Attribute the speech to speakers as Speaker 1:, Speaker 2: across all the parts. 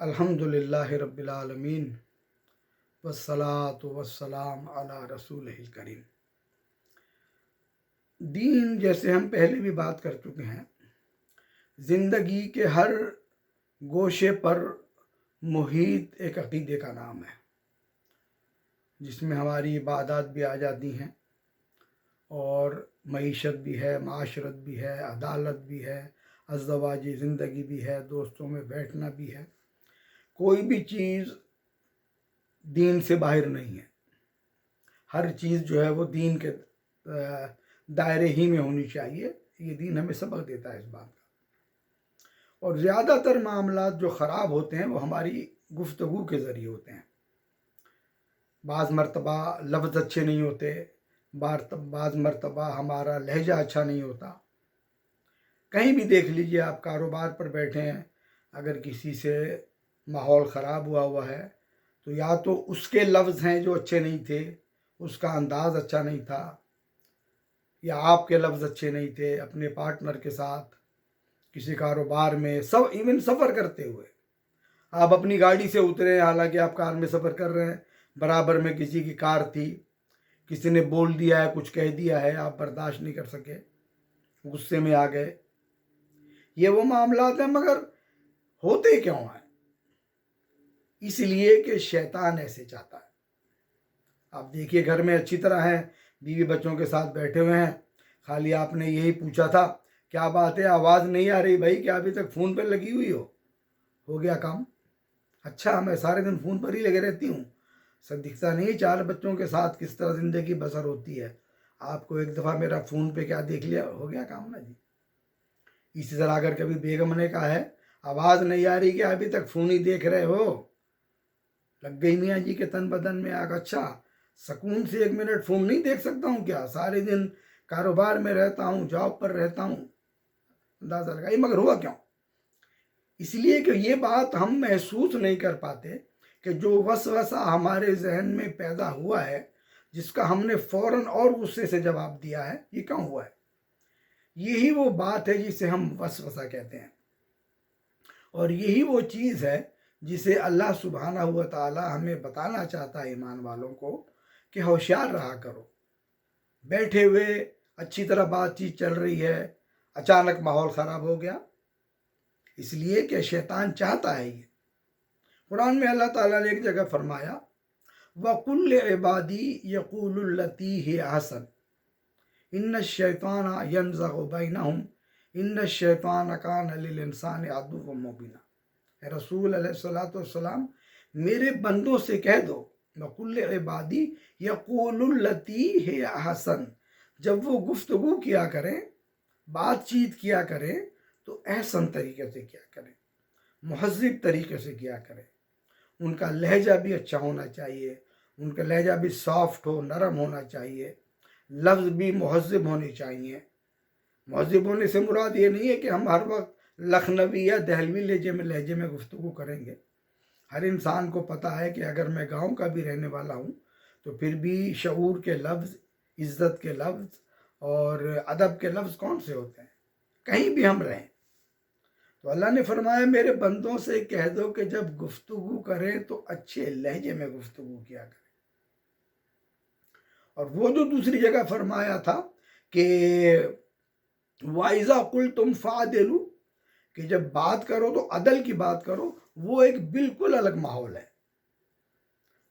Speaker 1: अल्हम्दुलिल्लाह रब्बिल आलमीन, वस्सलातु वस्सलाम अला रसूल करीम। दीन जैसे हम पहले भी बात कर चुके हैं, ज़िंदगी के हर गोशे पर मुहित एक अकीदे का नाम है, जिसमें हमारी इबादत भी आ जाती हैं और मीशत भी है, माशरत भी है, अदालत भी है अजवाजी ज़िंदगी भी है, दोस्तों में बैठना भी है। कोई भी चीज़ दीन से बाहर नहीं है। हर चीज़ जो है वो दीन के दायरे ही में होनी चाहिए। ये दीन हमें सबक देता है इस बात का। और ज़्यादातर मामला जो ख़राब होते हैं वो हमारी गुफ्तगु के ज़रिए होते हैं। बाज़ मरतबा लफ्ज़ अच्छे नहीं होते बाज़ मरतबा हमारा लहजा अच्छा नहीं होता। कहीं भी देख लीजिए आप कारोबार पर बैठे हैं, अगर किसी से माहौल ख़राब हुआ हुआ है तो या तो उसके लफ्ज़ हैं जो अच्छे नहीं थे, उसका अंदाज़ अच्छा नहीं था, या आपके लफ्ज़ अच्छे नहीं थे, अपने पार्टनर के साथ, किसी कारोबार में, सब इवन सफ़र करते हुए। आप अपनी गाड़ी से उतरे हालाँकि आप कार में सफ़र कर रहे हैं, बराबर में किसी की कार थी, किसी ने बोल दिया है, कुछ कह दिया है, आप बर्दाश्त नहीं कर सके, गुस्से में आ गए। ये वो मामला हैं, मगर होते क्यों हैं? इसलिए कि शैतान ऐसे चाहता है। आप देखिए, घर में अच्छी तरह हैं, बीवी बच्चों के साथ बैठे हुए हैं। खाली आपने यही पूछा था, क्या बात है? आवाज़ नहीं आ रही भाई, क्या अभी तक फ़ोन पर लगी हुई हो? हो गया काम? अच्छा मैं सारे दिन फ़ोन पर ही लगे रहती हूँ। सब दिखता नहीं, चार बच्चों के साथ किस तरह ज़िंदगी बसर होती है? आपको एक दफ़ा मेरा फ़ोन पे क्या देख लिया? हो गया काम ना जी? इसी तरह अगर कभी बेगम ने कहा है, आवाज़ नहीं आ रही क्या अभी तक फ़ोन ही देख रहे हो? लग गई मियाँ जी के तन बदन में आग। अच्छा सुकून से एक मिनट फ़ोन नहीं देख सकता हूँ क्या? सारे दिन कारोबार में रहता हूँ, जॉब पर रहता हूँ। अंदाज़ा लगाइए, मगर हुआ क्यों? इसलिए कि ये बात हम महसूस नहीं कर पाते कि जो वसवसा हमारे जहन में पैदा हुआ है, जिसका हमने फ़ौरन और गुस्से से जवाब दिया है, ये क्यों हुआ है? यही वो बात है जिसे हम वसवसा कहते हैं। और यही वो चीज़ है जिसे अल्लाह सुबहाना हुआ ताला हमें बताना चाहता है ईमान वालों को कि होशियार रहा करो। बैठे हुए अच्छी तरह बातचीत चल रही है, अचानक माहौल ख़राब हो गया। इसलिए कि शैतान चाहता है ये। कुरान में अल्लाह ताला ने एक जगह फरमाया वकुल इबादी यकूलती है हसन इन शैताना यनज़बिन इन शैतान कान इंसान अदू व मुबिना। रसूल सलाम मेरे बंदों से कह दो नकुल इबादी यकूलती है हसन जब वो गुफ्तगु किया करें, बातचीत किया करें तो एहसन तरीके से किया करें, महजब तरीके से किया करें। उनका लहजा भी अच्छा होना चाहिए, उनका लहजा भी सॉफ्ट हो, नरम होना चाहिए, लफ्ज़ भी महजब होने चाहिए। महजब होने से मुराद ये नहीं है कि हम हर वक्त लखनवी या दहलवी लहजे में लहजे में गुफ्तु करेंगे। हर इंसान को पता है कि अगर मैं गाँव का भी रहने वाला हूँ तो फिर भी शूर के लफ्ज़, इज़्ज़त के लफ्ज़ और अदब के लफ्ज़ कौन से होते हैं? कहीं भी हम रहें। तो अल्लाह ने फरमाया, मेरे बंदों से कह दो कि जब गुफ्तु करें तो अच्छे लहजे में गुफ्तु किया करें। और वो जो दूसरी जगह फरमाया था कि, वाइजा कुल तुम फ़ादिलू कि जब बात करो तो अदल की बात करो, वो एक बिल्कुल अलग माहौल है।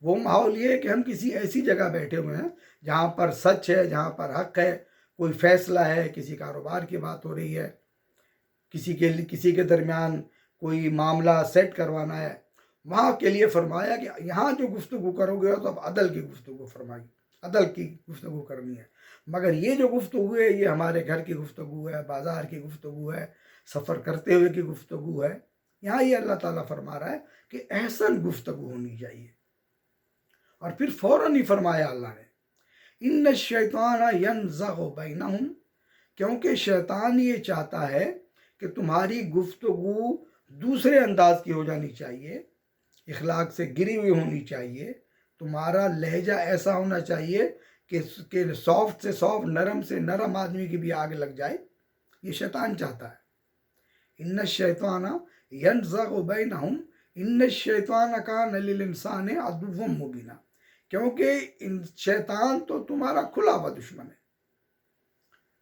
Speaker 1: वो माहौल ये है कि हम किसी ऐसी जगह बैठे हुए हैं, जहाँ पर सच है, जहाँ पर हक है, कोई फैसला है, किसी कारोबार की बात हो रही है, किसी के किसी के दरमियान कोई मामला सेट करवाना है, वहाँ के लिए फरमाया कि यहाँ जो गुफ्तु करोगे तो अब अदल की गुफ्तु फरमाई अदल की गुफ्तु करनी है। मगर ये जो गुफ्तु है, ये हमारे घर की गुफ्तु है, बाज़ार की गुफ्तु है सफ़र करते हुए की गुफ्तु है। यहाँ ये अल्लाह ताला फरमा रहा है कि एहसन गुफ्तु होनी चाहिए। और फिर फ़ौर ही फरमाया अल्लाह ने इन शैतान यन बैन क्योंकि शैतान ये चाहता है कि तुम्हारी गुफ्तु दूसरे अंदाज की हो जानी चाहिए, इखलाक से गिरी हुई होनी चाहिए, तुम्हारा लहजा ऐसा होना चाहिए कि सॉफ्ट से सॉफ्ट, नरम से नरम आदमी की भी आग लग जाए। ये शैतान चाहता है। इन शैताना यन बैन इन शैतान का नलिल इंसान अदुवम मुबीना क्योंकि इन शैतान तो तुम्हारा खुला हुआ दुश्मन है।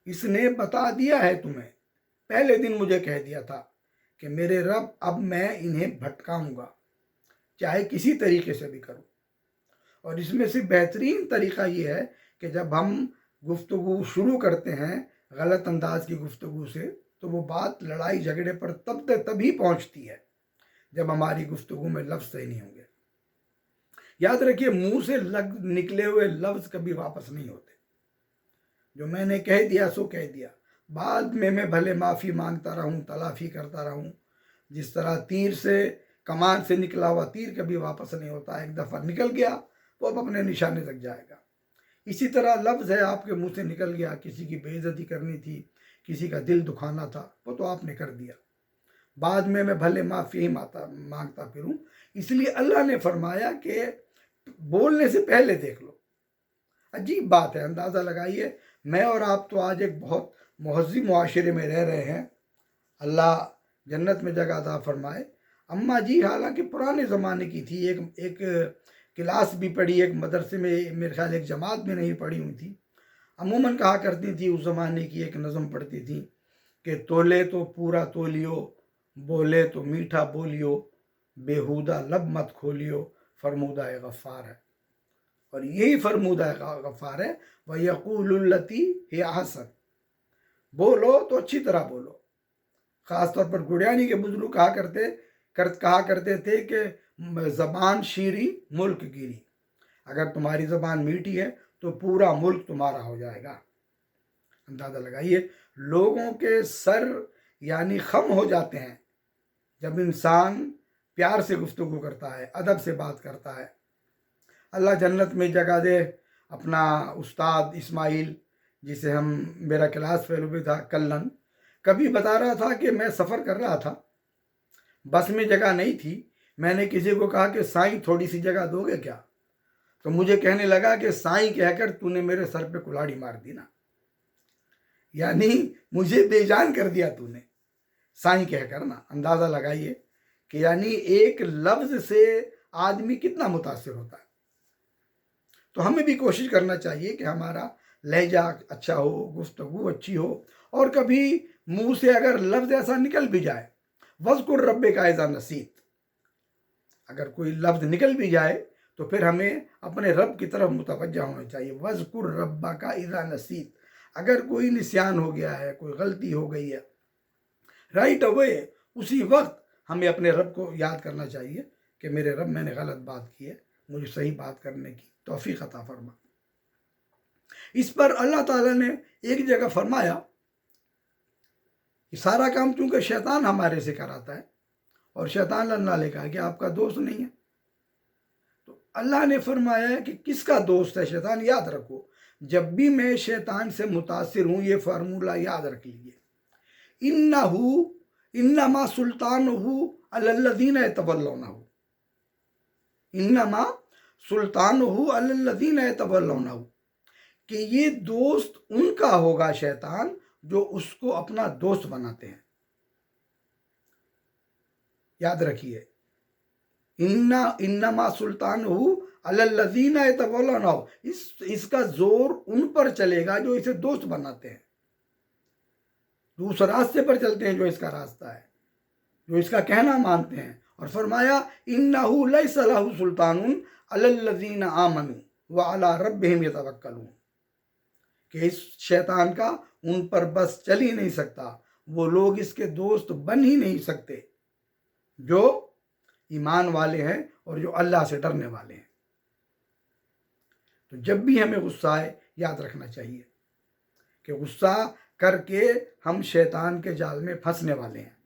Speaker 1: इसने बता दिया है तुम्हें। पहले दिन मुझे कह दिया था कि मेरे रब, अब मैं इन्हें भटकाऊँगा। चाहे किसी तरीके से भी करूँ। और इसमें से बेहतरीन तरीका ये है कि जब हम गुफ्तु शुरू करते हैं गलत अंदाज की गुफ्तगु से तो वो बात लड़ाई झगड़े पर तब तक तभी पहुँचती है, जब हमारी गुफ्तगु में लफ्ज़ सही नहीं होंगे। याद रखिए, मुँह से लग, निकले हुए लफ्ज़ कभी वापस नहीं होते। जो मैंने कह दिया, सो कह दिया। बाद में मैं भले माफ़ी माँगता रहूँ, तलाफ़ी करता रहूँ, जिस तरह तीर से, कमान से निकला हुआ तीर कभी वापस नहीं होता, एक दफ़ा निकल गया, वो अब अपने निशाने तक जाएगा। इसी तरह लफ्ज़ है आपके मुँह से निकल गया, किसी की बेइज्जती करनी थी, किसी का दिल दुखाना था, वो तो आपने कर दिया। बाद में मैं भले माफ़ी ही माता, माँगता फिरूं, इसलिए अल्लाह ने फरमाया कि बोलने से पहले देख लो। अजीब बात है, अंदाज़ा लगाइए, मैं और आप तो आज एक बहुत महजी माशरे में रह रहे हैं। अल्लाह जन्नत में जगह अदा फरमाए। अम्मा जी, हालाँकि पुराने ज़माने की थी, एक एक क्लास भी पढ़ी, एक मदरसे में, मेरे ख्याल एक जमात में नहीं पढ़ी हुई थी। अमूमन कहा करती थी उस ज़माने की एक नज़म पढ़ती थी कि तोले तो पूरा तोलियो, बोले तो मीठा बोलियो, बेहुदा लब मत खोलियो, फरमूदा गफ़ार है। और यही फरमूदा गफ़ार है वह यकूलती है हसन बोलो तो अच्छी तरह बोलो। ख़ास तौर पर गुड़ियानी के बुज़ुर्ग कहा करते, कर, कहा करते थे कि ज़बान शीरी, मुल्क गिरी। अगर तुम्हारी ज़बान मीठी है तो पूरा मुल्क तुम्हारा हो जाएगा। अंदाज़ा लगाइए, लोगों के सर यानी खम हो जाते हैं, जब इंसान प्यार से गुफ्तु करता है, अदब से बात करता है। अल्लाह जन्नत में जगह दे अपना उस्ताद इस्माइल, जिसे हम, मेरा क्लास फेलो भी था, कल्लन। कभी बता रहा था कि मैं सफ़र कर रहा था। बस में जगह नहीं थी मैंने किसी को कहा कि साईं, थोड़ी सी जगह दोगे क्या? तो मुझे कहने लगा कि साईं कहकर तूने मेरे सर पे कुल्हाड़ी मार दी ना। यानी मुझे बेजान कर दिया तूने। साईं कहकर ना, अंदाज़ा लगाइए कि यानी एक लफ्ज़ से आदमी कितना मुतासर होता है। तो हमें भी कोशिश करना चाहिए कि हमारा लहजा अच्छा हो, गुफ्तगु अच्छी हो, और कभी मुँह से अगर लफ्ज़ ऐसा निकल भी जाए, वजकुर रब का ऐसा नसीत अगर कोई लफ्ज़ निकल भी जाए तो फिर हमें अपने रब की तरफ़ मुतवजह होना चाहिए। वजकुर रब्बा का इज़ा नसीत। अगर कोई निशान हो गया है, कोई गलती हो गई है राइट अवे उसी वक्त हमें अपने रब को याद करना चाहिए कि मेरे रब मैंने गलत बात की है, मुझे सही बात करने की तोफ़ी अता फरमा। इस पर अल्लाह ताला ने एक जगह फरमाया कि सारा काम चूँकि शैतान हमारे से कराता है और शैतान अल्लाह ने कहा कि आपका दोस्त नहीं है। तो अल्लाह ने फरमाया कि किसका दोस्त है? शैतान, याद रखो, जब भी मैं शैतान से मुतासर हूँ, ये फार्मूला याद रख लीजिए। इन्ना हु इन्ना मा सुल्तान हु अल्लदीन तबल्लौना हु इन्ना मा सुल्तान हु अल्लदीन तबल्लौना हु कि ये दोस्त उनका होगा शैतान जो उसको अपना दोस्त बनाते हैं। याद रखिए। इन्ना, इन्नमा सुल्तान हो अल्लजीना इस, इसका ज़ोर उन पर चलेगा जो इसे दोस्त बनाते हैं। दूस रास्ते पर चलते हैं जो इसका रास्ता है, जो इसका कहना मानते हैं। और फरमाया, इन्नाहू लई सलाहू सुल्तान अल्लजीन आमनु व अला रब्बिहिम यतवक्कलून। कि इस शैतान का उन पर बस चल ही नहीं सकता। वो लोग इसके दोस्त बन ही नहीं सकते। जो ईमान वाले हैं और जो अल्लाह से डरने वाले हैं। तो जब भी हमें गुस्सा आए, याद रखना चाहिए कि गुस्सा करके हम शैतान के जाल में फंसने वाले हैं।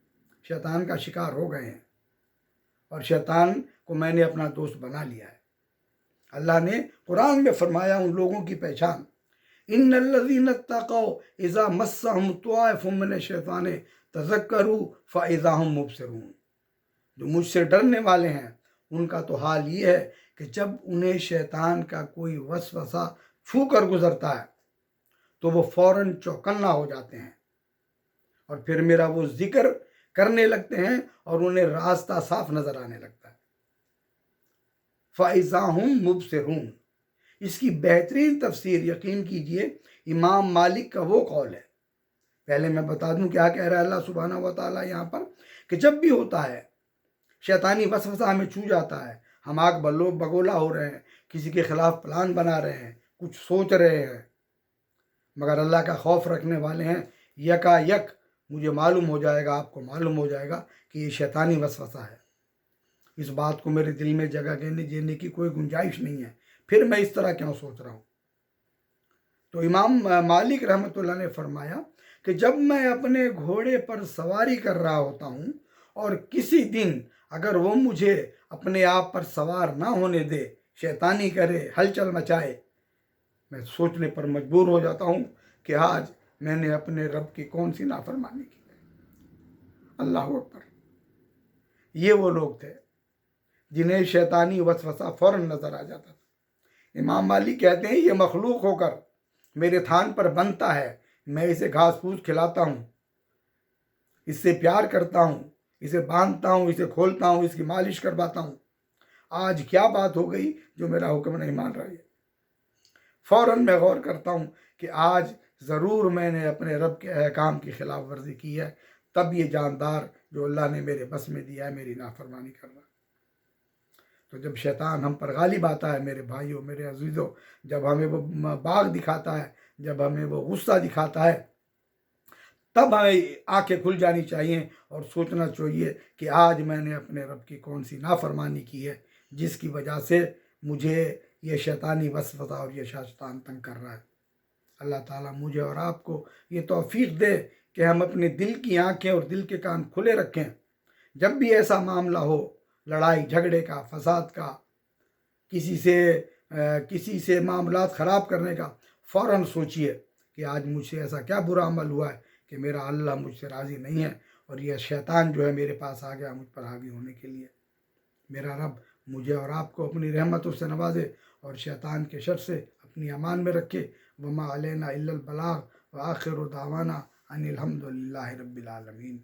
Speaker 1: शैतान का शिकार हो गए हैं और शैतान को मैंने अपना दोस्त बना लिया है। अल्लाह ने कुरान में फरमाया उन लोगों की पहचान। इन लजीन तको इज़ा मस्सम तोफ़ुमन शैतान तजक्रू फ़ाइज़ा हम मुबसरून। जो मुझसे डरने वाले हैं, उनका तो हाल ये है कि जब उन्हें शैतान का कोई वसवसा छू कर गुजरता है तो वो फ़ौरन चौकन्ना हो जाते हैं। और फिर मेरा वो ज़िक्र करने लगते हैं और उन्हें रास्ता साफ़ नज़र आने लगता है। फ़ाइज़ा हूँ मुबसरून इसकी बेहतरीन तफसीर यकीन कीजिए, इमाम मालिक का वो कौल है। पहले मैं बता दूँ क्या कह रहा है अल्लाह सुबहाना व ताली यहाँ पर, कि जब भी होता है शैतानी वसवसा हमें छू जाता है। हम आग बल्लो बगोला हो रहे हैं, किसी के ख़िलाफ़ प्लान बना रहे हैं, कुछ सोच रहे हैं। मगर अल्लाह का खौफ रखने वाले हैं यका यक मुझे मालूम हो जाएगा, आपको मालूम हो जाएगा कि ये शैतानी वसवसा है। इस बात को मेरे दिल में जगह देने देने की कोई गुंजाइश नहीं है। फिर मैं इस तरह क्यों सोच रहा हूँ? तो इमाम मालिक रहमत ने फरमाया कि जब मैं अपने घोड़े पर सवारी कर रहा होता हूँ और किसी दिन अगर वो मुझे अपने आप पर सवार ना होने दे, शैतानी करे, हलचल मचाए, मैं सोचने पर मजबूर हो जाता हूँ कि आज मैंने अपने रब की कौन सी नाफरमानी की अल्लाह अकबर। ये वो लोग थे जिन्हें शैतानी वसवसा फ़ौरन नज़र आ जाता था। इमाम मालिक कहते हैं, ये मखलूक होकर मेरे थान पर बनता है। मैं इसे घास फूस खिलाता हूँ, इससे प्यार करता हूँ इसे बांधता हूँ, इसे खोलता हूँ, इसकी मालिश करवाता हूँ। आज क्या बात हो गई जो मेरा हुक्म नहीं मान रहा है? फ़ौर मैं गौर करता हूँ कि आज ज़रूर मैंने अपने रब के अहकाम की खिलाफ वर्जी की है। तब ये जानदार जो अल्लाह ने मेरे बस में दिया है, मेरी नाफरमानी कर रहा तो जब शैतान हम पर गालिब आता है, मेरे भाइयों, मेरे अजीज़ों, जब हमें वो बाग दिखाता है, जब हमें वो गुस्सा दिखाता है तब हमें आँखें खुल जानी चाहिए और सोचना चाहिए कि आज मैंने अपने रब की कौन सी नाफरमानी की है, जिसकी वजह से मुझे ये शैतानी वसवता और ये शास्तान तंग कर रहा है। अल्लाह ताला मुझे और आपको ये तौफीक दे कि हम अपने दिल की आँखें और दिल के कान खुले रखें। जब भी ऐसा मामला हो, लड़ाई, झगड़े का, फसाद का, किसी से किसी से मामला ख़राब करने का फ़ौर सोचिए कि आज मुझसे ऐसा क्या बुरा अमल हुआ है। कि मेरा अल्लाह मुझसे राज़ी नहीं है और यह शैतान जो है मेरे पास आ गया मुझ पर हावी होने के लिए। मेरा रब मुझे और आपको अपनी रहमतों से नवाजे और शैतान के शर से अपनी अमान में रखे। वमा अलना बलाग व आखिर दावाना अनिलहमदिल्ला रबालमीन